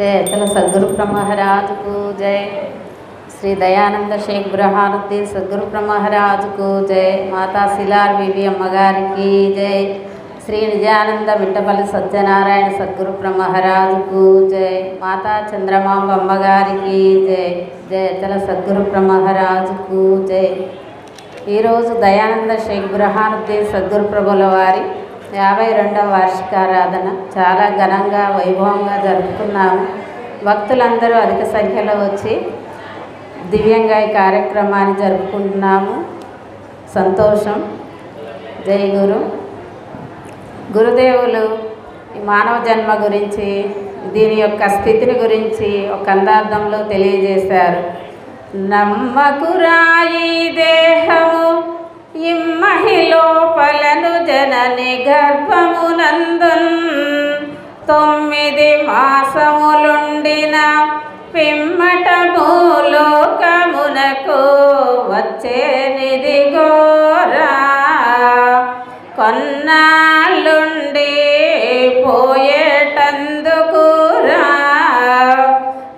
చేతల సద్గురు ప్రమహరాజుకు జై శ్రీ దయానంద షేక్ బురహానుద్దీన్ సద్గురు ప్రమహరాజుకు జై మాతా శిలార్ బీబీ అమ్మగారికి జై శ్రీ నిజానంద మిట్టపల్లి సత్యనారాయణ సద్గురు మహారాజుకు జై మాతా చంద్రమాంబ అమ్మగారికి జై జయతల సద్గురు మహారాజుకు జై ఈరోజు దయానంద షేక్ బురహానుద్దీన్ సద్గురు ప్రభుల వారి యాభై రెండవ వార్షికారాధన. చాలా ఘనంగా వైభవంగా జరుపుకున్నాము భక్తులందరూ అధిక సంఖ్యలో వచ్చి దివ్యంగా ఈ కార్యక్రమాన్ని జరుపుకుంటున్నాము. సంతోషం. జై గురు. గురుదేవులు ఈ మానవ జన్మ గురించి దీని యొక్క స్థితిని గురించి ఒక అందార్థంలో తెలియజేశారు. నమ్మకురాయి జనని గర్భమునందున్ తొమ్మిది మాసములుండిన పిమ్మట భూలోకమునకు వచ్చేనిది కొన్నాళ్ళుండి పోయేటందుకురా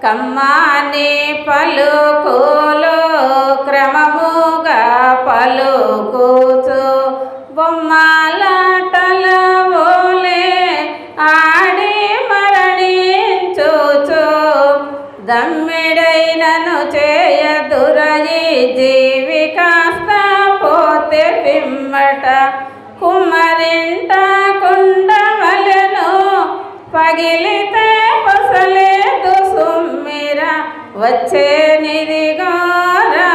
కమ్మాని పలుకులు క్రమముగా పలుకుచు దమ్మిడైనను చేయదురయి జీవి పోతే పిమ్మట కుమ్మరింట కుండవలను పగిలితే పొసలేదు సుమ్మిర వచ్చే నిదిగోరా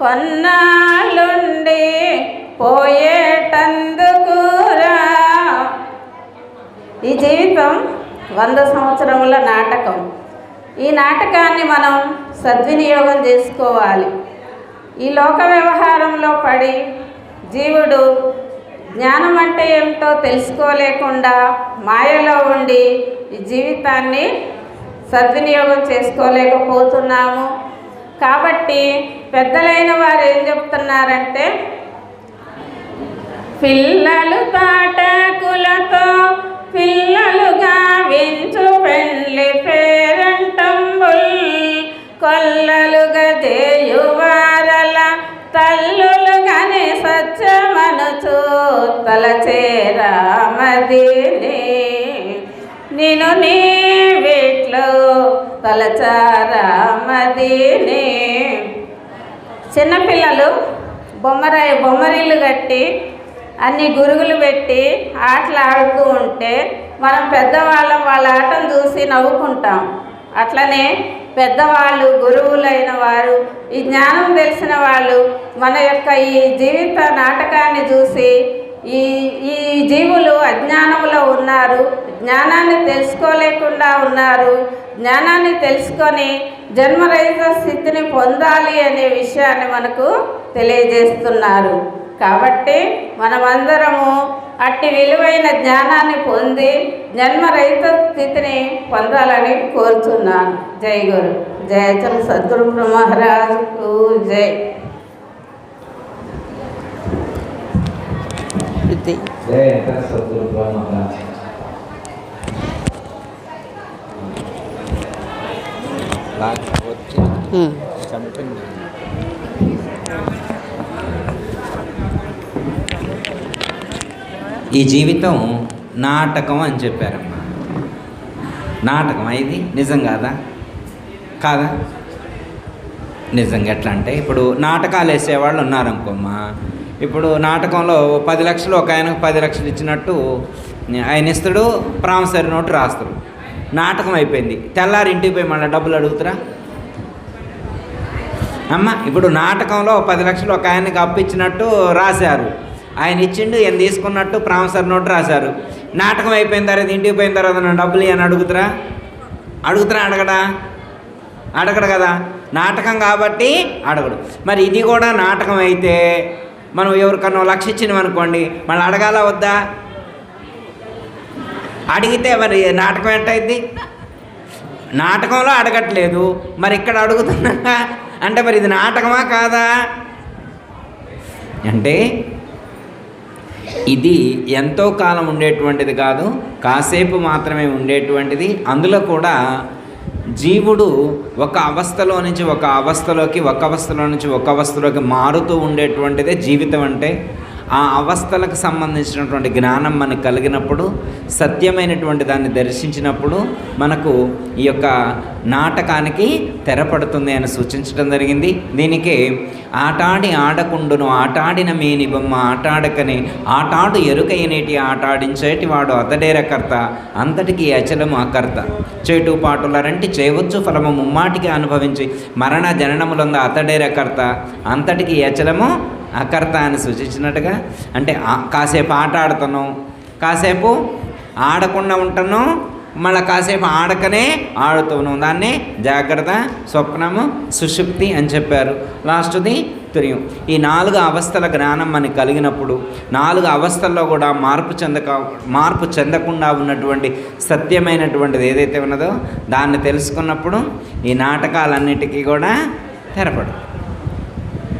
కొన్నాళ్ళుండి పోయేటందుకురా. ఈ జీవితం వంద సంవత్సరముల నాటకం. ఈ నాటకాన్ని మనం సద్వినియోగం చేసుకోవాలి. ఈ లోక వ్యవహారంలో పడి జీవుడు జ్ఞానం అంటే ఏమిటో తెలుసుకోలేకుండా మాయలో ఉండి ఈ జీవితాన్ని సద్వినియోగం చేసుకోలేకపోతున్నాము. కాబట్టి పెద్దలైన వారు ఏం చెప్తున్నారంటే పిల్లలు తాటకులతో పిల్లలుగా వించు పెళ్ళి పేరంటంబుల్ తలచేరామదిని నేను నీ వీట్లో తలచారామదిని చిన్నపిల్లలు బొమ్మరాయి బొమ్మరిల్లు కట్టి అన్ని గురుగులు పెట్టి ఆటలు ఆడుతూ ఉంటే మనం పెద్దవాళ్ళం వాళ్ళ ఆటను చూసి నవ్వుకుంటాం. అట్లనే పెద్దవాళ్ళు గురువులైన వారు ఈ జ్ఞానం తెలిసిన వాళ్ళు మన యొక్క ఈ జీవిత నాటకాన్ని చూసి ఈ ఈ జీవులు అజ్ఞానంలో ఉన్నారు జ్ఞానాన్ని తెలుసుకోలేకుండా ఉన్నారు జ్ఞానాన్ని తెలుసుకొని జన్మరహిత స్థితిని పొందాలి అనే విషయాన్ని మనకు తెలియజేస్తున్నారు. కాబట్టి మనమందరము అట్టి విలువైన జ్ఞానాన్ని పొంది జన్మరహిత స్థితిని పొందాలని కోరుతున్నాను జై గురు. జయ చల సద్గురు మహారాజుకు జై. వచ్చి చంపింది ఈ జీవితం నాటకం అని చెప్పారమ్మా. నాటకం ఇది నిజం కాదా? కాదా? నిజంగా ఎట్లా అంటే ఇప్పుడు నాటకాలు వేసేవాళ్ళు ఉన్నారనుకోమ్మా. ఇప్పుడు నాటకంలో పది లక్షలు ఒక ఆయనకు పది లక్షలు ఇచ్చినట్టు ఆయన ఇస్తాడు ప్రామిసరీ నోటు రాస్తాడు. నాటకం అయిపోయింది. తెల్లారి ఇంటికి పోయి మళ్ళీ డబ్బులు అడుగుతారా? అమ్మ ఇప్పుడు నాటకంలో పది లక్షలు ఒక ఆయనకి అప్పిచ్చినట్టు రాశారు. ఆయన ఇచ్చిండు ఈయన తీసుకున్నట్టు ప్రామిసరీ నోటు రాశారు. నాటకం అయిపోయిన తర్వాత ఇంటికి పోయిన తర్వాత నా డబ్బులు అని అడుగుతారా? అడుగుతారా అడగడా? అడగడు కదా. నాటకం కాబట్టి అడగడు. మరి ఇది కూడా నాటకం అయితే మనం ఎవరికన్నా లక్ష ఇచ్చినాం అనుకోండి మనం అడగాల వద్దా? అడిగితే మరి నాటకం ఏంటైంది నాటకంలో అడగట్లేదు మరి ఇక్కడ అడుగుతున్నా అంటే మరి ఇది నాటకమా కాదా? అంటే ఇది ఎంతో కాలం ఉండేటువంటిది కాదు కాసేపు మాత్రమే ఉండేటువంటిది అందులో కూడా జీవుడు ఒక అవస్థలో నుంచి ఒక అవస్థలోకి ఒక అవస్థలో నుంచి ఒక అవస్థలోకి మారుతూ ఉండేటువంటిదే జీవితం అంటే ఆ అవస్థలకు సంబంధించినటువంటి జ్ఞానం మనకు కలిగినప్పుడు సత్యమైనటువంటి దాన్ని దర్శించినప్పుడు మనకు ఈ యొక్క నాటకానికి తెరపడుతుంది అని సూచించడం జరిగింది. దీనికి ఆటాడి ఆడకుండును ఆటాడిన మేని బొమ్మ ఆటాడకని ఆటాడు ఎరుకైనేటి ఆటాడించేటి వాడు అతడేరకర్త అంతటికి అచలము అకర్త చేటు పాటులరంటి చేయవచ్చు ఫలము ముమ్మాటికి అనుభవించి మరణ జననములంద అతడేరకర్త అంతటికి అచలము అకర్త అని సూచించినట్టుగా అంటే కాసేపు ఆట ఆడుతాను కాసేపు ఆడకుండా ఉంటాను మళ్ళీ కాసేపు ఆడకనే ఆడుతాను దాన్ని జాగ్రత్త స్వప్నము సుషుప్తి అని చెప్పారు. లాస్ట్ది తురియం ఈ నాలుగు అవస్థల జ్ఞానం మనకి కలిగినప్పుడు నాలుగు అవస్థల్లో కూడా మార్పు చెందక మార్పు చెందకుండా ఉన్నటువంటి సత్యమైనటువంటిది ఏదైతే ఉన్నదో దాన్ని తెలుసుకున్నప్పుడు ఈ నాటకాలన్నిటికీ కూడా తెరపడు.